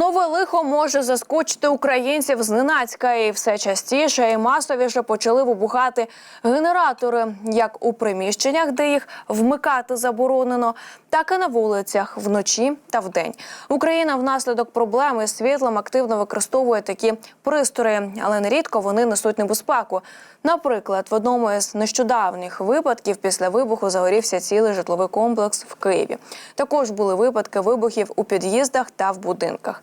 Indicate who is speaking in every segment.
Speaker 1: Нове лихо може заскочити українців зненацька, і все частіше і масовіше почали вибухати генератори, як у приміщеннях, де їх вмикати заборонено, так і на вулицях вночі та вдень. Україна внаслідок проблеми з світлом активно використовує такі пристрої, але нерідко вони несуть небезпеку. Наприклад, в одному із нещодавніх випадків після вибуху загорівся цілий житловий комплекс в Києві. Також були випадки вибухів у під'їздах та в будинках.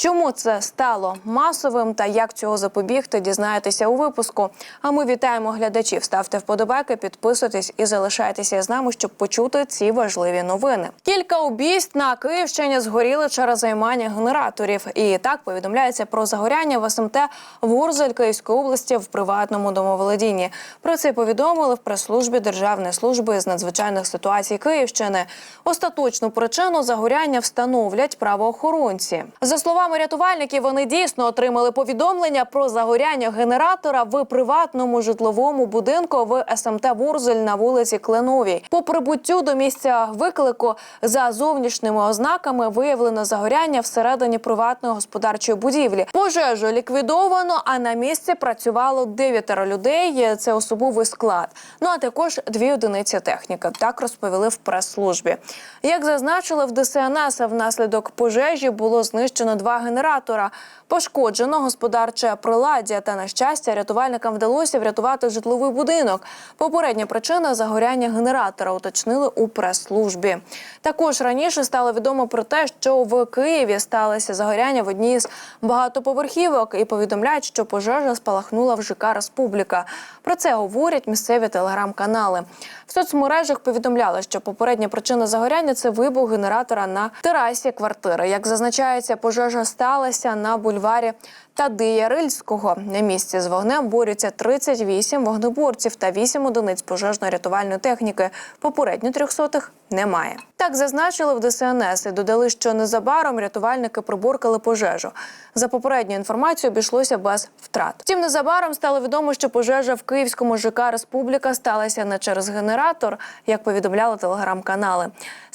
Speaker 1: Чому це стало масовим та як цього запобігти, дізнаєтеся у випуску. А ми вітаємо глядачів. Ставте вподобайки, підписуйтесь і залишайтеся з нами, щоб почути ці важливі новини. Кілька убійств на Київщині згоріли через займання генераторів. І так повідомляється про загоряння в СМТ в Гурзель Київської області в приватному домоволодінні. Про це повідомили в прес-службі Державної служби з надзвичайних ситуацій Київщини. Остаточну причину загоряння встановлять правоохоронці. За словами рятувальників, вони дійсно отримали повідомлення про загоряння генератора в приватному житловому будинку в СМТ Ворзель на вулиці Кленовій. По прибуттю до місця виклику за зовнішніми ознаками виявлено загоряння всередині приватної господарчої будівлі. Пожежу ліквідовано, а на місці працювало дев'ятеро людей. Це особовий склад. Ну а також дві одиниці техніки. Так розповіли в прес-службі. Як зазначили в ДСНС, внаслідок пожежі було знищено два генератора. Пошкоджено господарче приладдя та на щастя рятувальникам вдалося врятувати житловий будинок. Попередня причина загоряння генератора уточнили у прес-службі. Також раніше стало відомо про те, що в Києві сталося загоряння в одній з багатоповерхівок і повідомляють, що пожежа спалахнула в ЖК Республіка. Про це говорять місцеві телеграм-канали. В соцмережах повідомляли, що попередня причина загоряння це вибух генератора на терасі квартири. Як зазначається, пожежа сталася на бульварі Тадия Рильського. На місці з вогнем борються 38 вогнеборців та 8 одиниць пожежно-рятувальної техніки. Попередньо трьохсотих немає. Так зазначили в ДСНС і додали, що незабаром рятувальники приборкали пожежу. За попередньою інформацією обійшлося без втрат. Втім, незабаром стало відомо, що пожежа в Київському ЖК Республіка сталася не через генератор, як повідомляли телеграм-канали.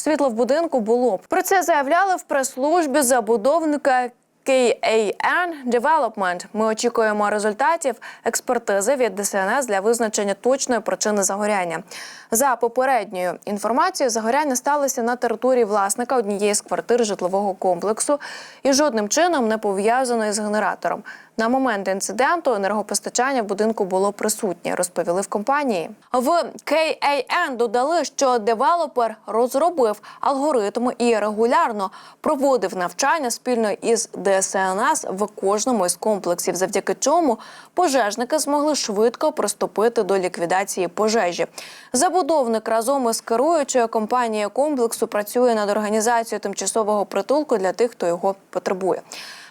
Speaker 1: Світло в будинку було. Про це заявляли в прес-службі забудовника. KAN Development. Ми очікуємо результатів експертизи від ДСНС для визначення точної причини загоряння. За попередньою інформацією, загоряння сталося на території власника однієї з квартир житлового комплексу і жодним чином не пов'язано із генератором. На момент інциденту енергопостачання в будинку було присутнє, розповіли в компанії. В KAN додали, що девелопер розробив алгоритм і регулярно проводив навчання спільно із ДСНС в кожному із комплексів, завдяки чому пожежники змогли швидко приступити до ліквідації пожежі. Забудовник разом із керуючою компанією комплексу працює над організацією тимчасового притулку для тих, хто його потребує.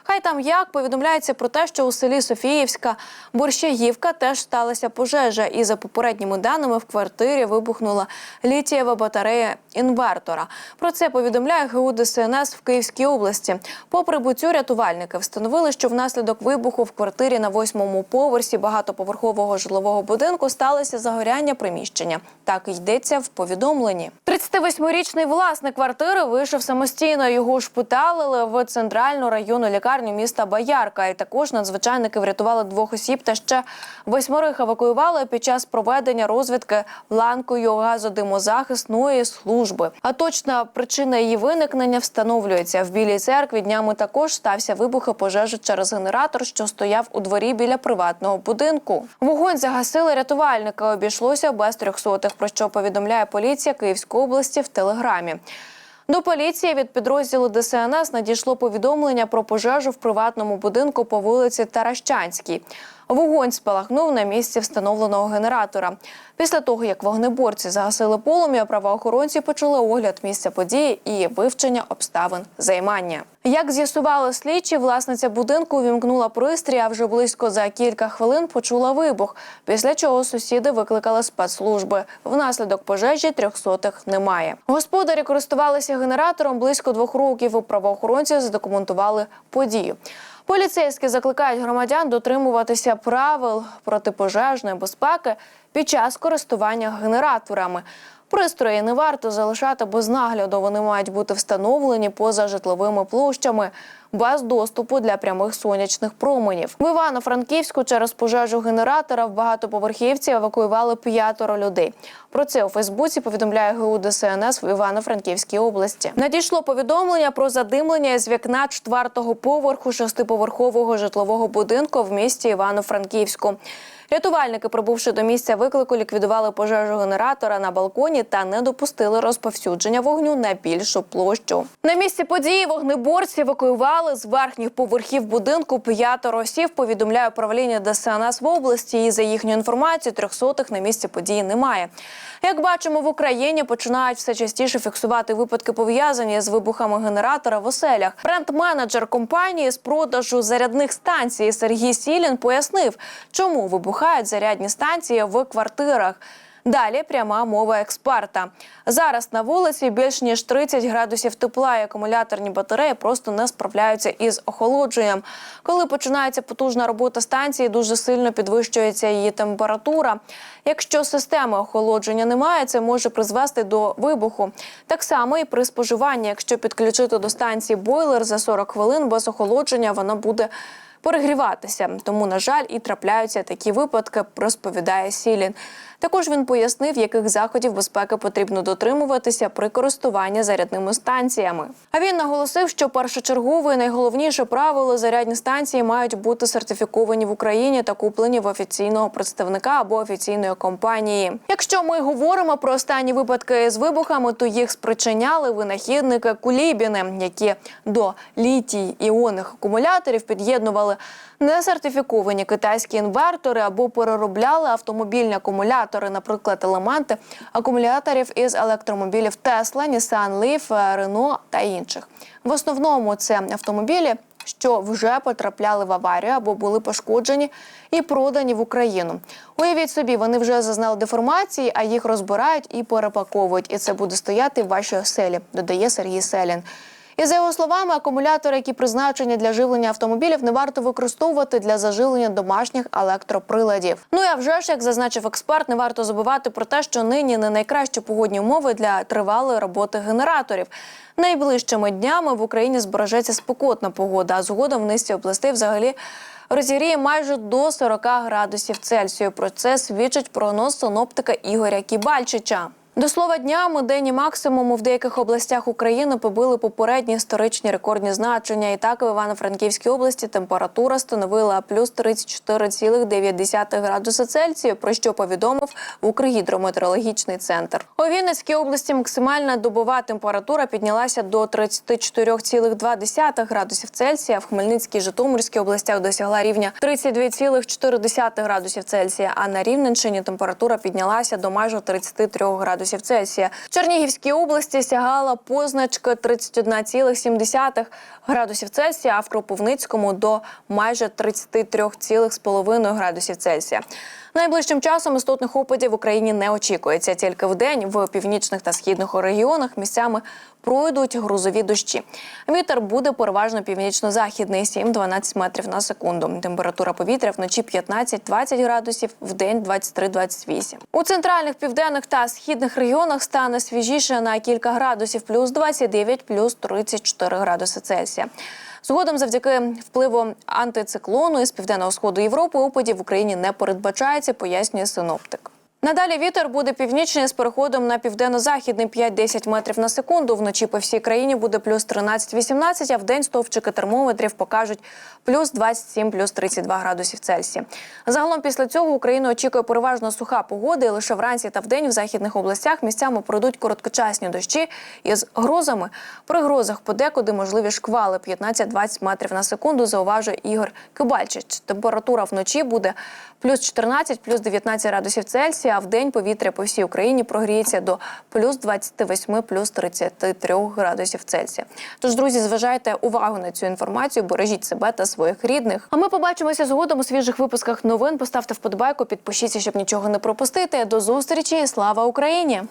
Speaker 1: Хай там як повідомляється про те, що у селі Софіївська Борщагівка теж сталася пожежа, і за попередніми даними в квартирі вибухнула літієва батарея інвертора. Про це повідомляє ГУ ДСНС в Київській області. По прибуттю рятувальники встановили, що внаслідок вибуху в квартирі на восьмому поверсі багатоповерхового житлового будинку сталося загоряння приміщення. Так йдеться в повідомленні. 38-річний власник квартири вийшов самостійно. Його шпиталили в центральну районну лікарню міста Боярка. І також надзвичайники врятували двох осіб та ще восьмерих евакуювали під час проведення розвідки ланкою газодимозахисної служби. А точна причина її виникнення встановлюється в білій церкві. Днями також стався вибух і пожежа через генератор, що стояв у дворі біля приватного будинку. Вогонь загасили рятувальники. Обійшлося без трьохсотих. Про що повідомляє поліція Київської області в телеграмі. До поліції від підрозділу ДСНС надійшло повідомлення про пожежу в приватному будинку по вулиці Таращанській. Вогонь спалахнув на місці встановленого генератора. Після того, як вогнеборці загасили полум'я, правоохоронці почали огляд місця події і вивчення обставин займання. Як з'ясували слідчі, власниця будинку увімкнула пристрій, а вже близько за кілька хвилин почула вибух. Після чого сусіди викликали спецслужби. Внаслідок пожежі трьохсотих немає. Господарі користувалися генератором близько двох років. У правоохоронці задокументували подію. Поліцейські закликають громадян дотримуватися правил протипожежної безпеки під час користування генераторами. Пристрої не варто залишати без нагляду. Вони мають бути встановлені поза житловими площами. без доступу для прямих сонячних променів. В Івано-Франківську через пожежу генератора в багатоповерхівці евакуювали п'ятеро людей. Про це у Фейсбуці повідомляє ГУ ДСНС в Івано-Франківській області. Надійшло повідомлення про задимлення з вікна четвертого поверху шестиповерхового житлового будинку в місті Івано-Франківську. Рятувальники, прибувши до місця виклику, ліквідували пожежу генератора на балконі та не допустили розповсюдження вогню на більшу площу. На місці події вогнеборці евакуювали з верхніх поверхів будинку п'ятеро осіб. Повідомляє управління ДСНС в області. І за їхню інформацію, трьохсотих на місці події немає. Як бачимо, в Україні починають все частіше фіксувати випадки пов'язані з вибухами генератора в оселях. Бренд-менеджер компанії з продажу зарядних станцій Сергій Сілін пояснив, чому вибухають зарядні станції в квартирах. Далі пряма мова експерта. Зараз на вулиці більш ніж 30 градусів тепла. і Акумуляторні батареї просто не справляються із охолодженням. Коли починається потужна робота станції, дуже сильно підвищується її температура. Якщо системи охолодження немає, це може призвести до вибуху. Так само і при споживанні, якщо підключити до станції бойлер за 40 хвилин без охолодження, вона буде перегріватися. Тому, на жаль, і трапляються такі випадки, розповідає Сілін. Також він пояснив, яких заходів безпеки потрібно дотримуватися при користуванні зарядними станціями. А він наголосив, що першочергове і найголовніше правило зарядні станції мають бути сертифіковані в Україні та куплені в офіційного представника або офіційної компанії. Якщо ми говоримо про останні випадки з вибухами, то їх спричиняли винахідники кулібіни, які до літій іонних акумуляторів під'єднували несертифіковані китайські інвертори або переробляли автомобільні акумулятори, наприклад, елементи акумуляторів із електромобілів Tesla, Nissan Leaf, Renault та інших. В основному це автомобілі. Що вже потрапляли в аварію або були пошкоджені і продані в Україну. Уявіть собі, вони вже зазнали деформації, а їх розбирають і перепаковують. І це буде стояти в вашій оселі, додає Сергій Селін. І за його словами, акумулятори, які призначені для живлення автомобілів, не варто використовувати для заживлення домашніх електроприладів. Ну а вже ж, як зазначив експерт, не варто забувати про те, що нині не найкращі погодні умови для тривалої роботи генераторів. Найближчими днями в Україні збережеться спекотна погода, а згодом в низці областей взагалі. Розігріє майже до 40 градусів Цельсію. Про це свідчить прогноз синоптика Ігоря Кібальчича. До слова днями денні максимуму в деяких областях України побили попередні історичні рекордні значення. І так в Івано-Франківській області температура становила плюс 34,9 градуса Цельсію, про що повідомив Укргідрометеорологічний центр. У Вінницькій області максимальна добова температура піднялася до 34,2 градусів Цельсія. В Хмельницькій Житомирській областях досягла рівня 32,4 градусів Цельсія. А на Рівненщині температура піднялася до майже 33 градусів Цельсія. В Чернігівській області сягала позначка 31,7 градусів Цельсія, а в Кропивницькому до майже 33,5 градусів Цельсія. Найближчим часом істотних опадів в Україні не очікується. Тільки в день в північних та східних регіонах місцями пройдуть грузові дощі. Вітер буде переважно північно-західний 7-12 метрів на секунду. Температура повітря вночі 15-20 градусів, в день 23-28. У центральних, південних та східних регіонах стане свіжіше на кілька градусів, плюс 29, плюс 34 градуси Цельсія. Згодом, завдяки впливу антициклону із південного сходу Європи, опадів в Україні не передбачається, пояснює синоптик. Надалі вітер буде північний з переходом на південно-західний 5-10 метрів на секунду. Вночі по всій країні буде плюс 13-18, а в день стовпчики термометрів покажуть плюс 27, плюс 32 градусів Цельсія. Загалом після цього Україну очікує переважно суха погода, і лише вранці та вдень в західних областях місцями пройдуть короткочасні дощі із грозами. При грозах подекуди можливі шквали 15-20 метрів на секунду. Зауважує Ігор Кибальчич. Температура вночі буде плюс 14, плюс 19 градусів Цельсія. А в день повітря по всій Україні прогріється до плюс 28, плюс 33 градусів Цельсія. Тож, друзі, зважайте увагу на цю інформацію, бережіть себе та своїх рідних. А ми побачимося згодом у свіжих випусках новин. Поставте вподобайку, підпишіться, щоб нічого не пропустити. До зустрічі! Слава Україні!